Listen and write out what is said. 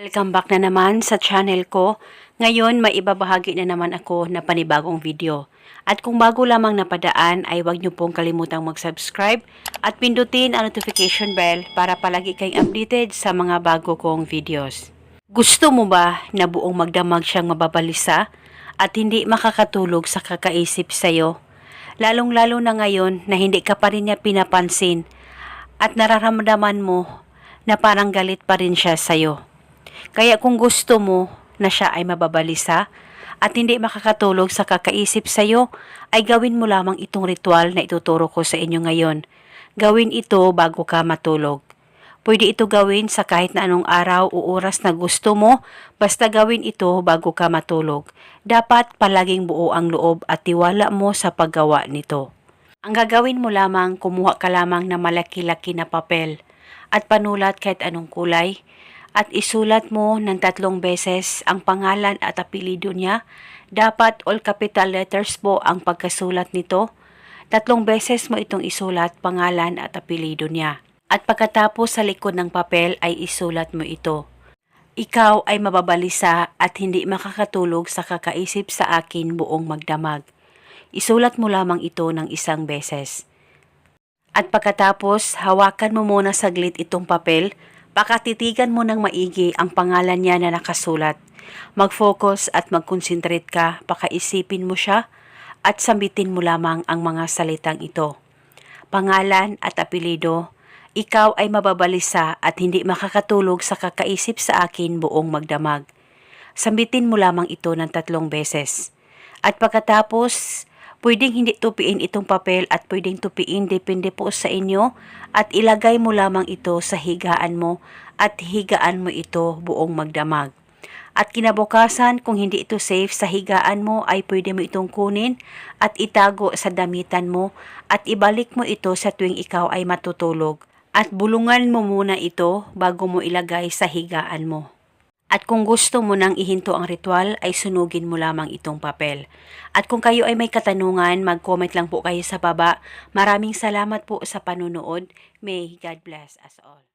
Welcome back na naman sa channel ko. Ngayon, may ibabahagi na naman ako na panibagong video. At kung bago lamang napadaan, ay huwag niyo pong kalimutang mag-subscribe at pindutin ang notification bell para palagi kayong updated sa mga bago kong videos. Gusto mo ba na buong magdamag siyang mababalisa at hindi makakatulog sa kakaisip sa'yo? Lalong-lalo na ngayon na hindi ka pa rin niya pinapansin at nararamdaman mo na parang galit pa rin siya sa'yo. Kaya kung gusto mo na siya ay mababalisa at hindi makakatulog sa kakaisip sa iyo, ay gawin mo lamang itong ritual na ituturo ko sa inyo ngayon. Gawin ito bago ka matulog. Pwede ito gawin sa kahit na anong araw o oras na gusto mo, basta gawin ito bago ka matulog. Dapat palaging buo ang loob at tiwala mo sa paggawa nito. Ang gagawin mo lamang, kumuha ka lamang ng malaki-laki na papel at panulat kahit anong kulay at isulat mo ng tatlong beses ang pangalan at apelido niya. Dapat all capital letters po ang pagkasulat nito. Tatlong beses mo itong isulat pangalan at apelido niya. At pagkatapos sa likod ng papel ay isulat mo ito. Ikaw ay mababalisa at hindi makakatulog sa kakaisip sa akin buong magdamag. Isulat mo lamang ito ng isang beses. At pagkatapos, hawakan mo muna saglit itong papel, pakatitigan mo ng maigi ang pangalan niya na nakasulat. Mag-focus at mag-concentrate ka, pakaisipin mo siya at sambitin mo lamang ang mga salitang ito. Pangalan at apelido, ikaw ay mababalisa at hindi makakatulog sa kakaisip sa akin buong magdamag. Sambitin mo lamang ito ng tatlong beses. At pagkatapos, pwedeng hindi tupiin itong papel at pwedeng tupiin depende po sa inyo at ilagay mo lamang ito sa higaan mo at higaan mo ito buong magdamag. At kinabukasan, kung hindi ito safe sa higaan mo, ay pwede mo itong kunin at itago sa damitan mo at ibalik mo ito sa tuwing ikaw ay matutulog. At bulungan mo muna ito bago mo ilagay sa higaan mo. At kung gusto mo nang ihinto ang ritual, ay sunugin mo lamang itong papel. At kung kayo ay may katanungan, mag-comment lang po kayo sa baba. Maraming salamat po sa panunood. May God bless us all.